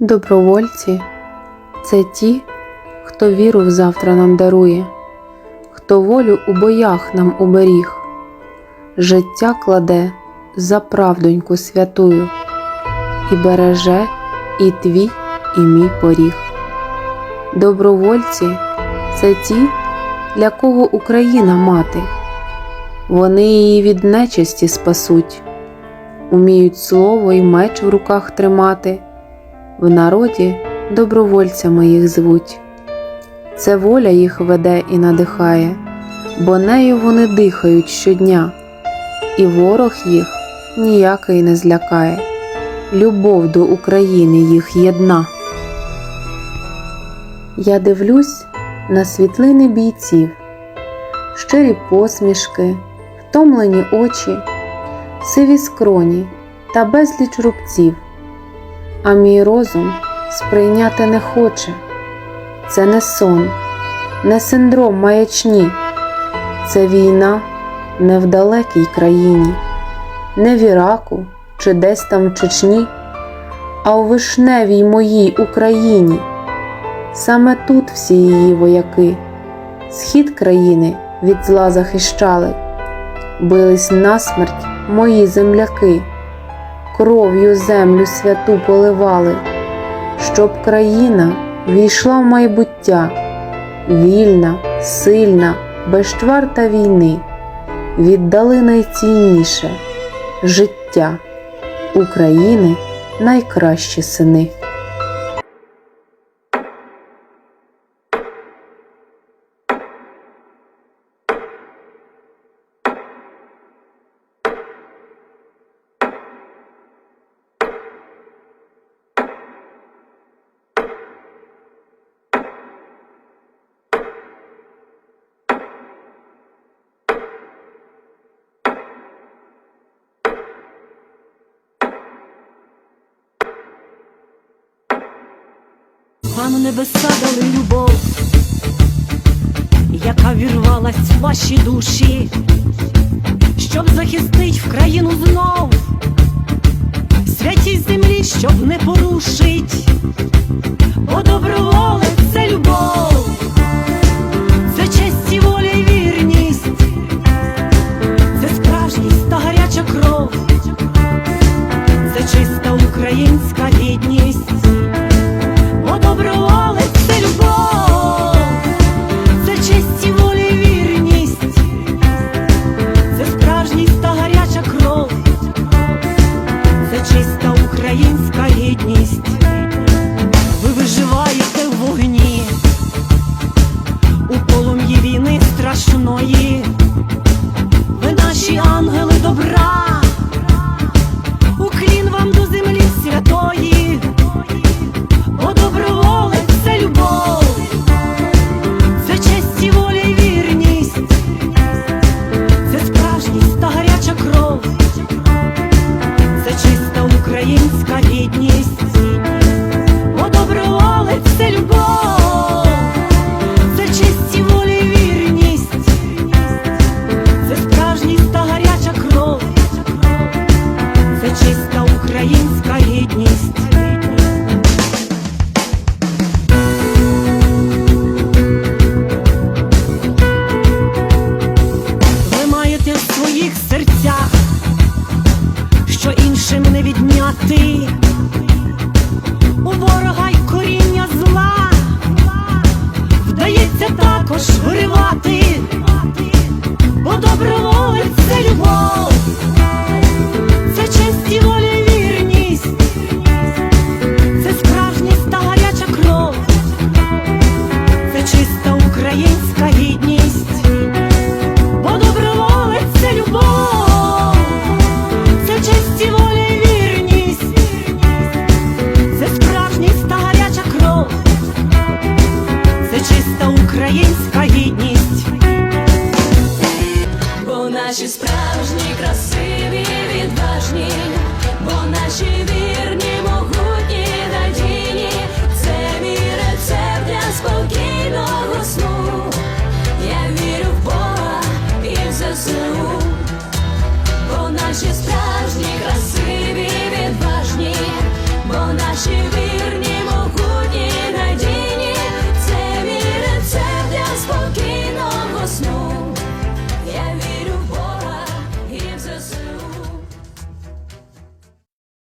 Добровольці це ті, хто віру в завтра нам дарує, хто волю у боях нам уберіг, життя кладе за правдоньку святую, і береже і твій, і мій поріг. Добровольці це ті, для кого Україна мати, вони її від нечисті спасуть, уміють слово і меч в руках тримати. В народі добровольцями їх звуть. Це воля їх веде і надихає, бо нею вони дихають щодня, і ворог їх ніякий не злякає. Любов до України їх єдна. Я дивлюсь на світлини бійців, щирі посмішки, втомлені очі, сиві скроні та безліч рубців а мій розум сприйняти не хоче. Це не сон, не синдром маячні, це війна не в далекій країні, не в Іраку чи десь там в Чечні, а у вишневій моїй Україні. Саме тут всі її вояки, схід країни від зла захищали, бились насмерть мої земляки кров'ю землю святу поливали, щоб країна війшла в майбуття, вільна, сильна, безчварта війни, віддали найцінніше життя України найкращі сини. Вам небеса дали любов, яка вірвалась в ваші душі, щоб захистить в країну знов, святій землі, щоб не порушить, українська гідність, бо доброволець це любов, це честь і воля і вірність, це справжність та гаряча кров, це чиста українська гідність. Ви в своїх серцях, що іншим не відняти. У ворога й коріння зла вдається також виривати, бо доброволець це любов, українська гідність. Бо наші справжні, красиві, відважні, бо наші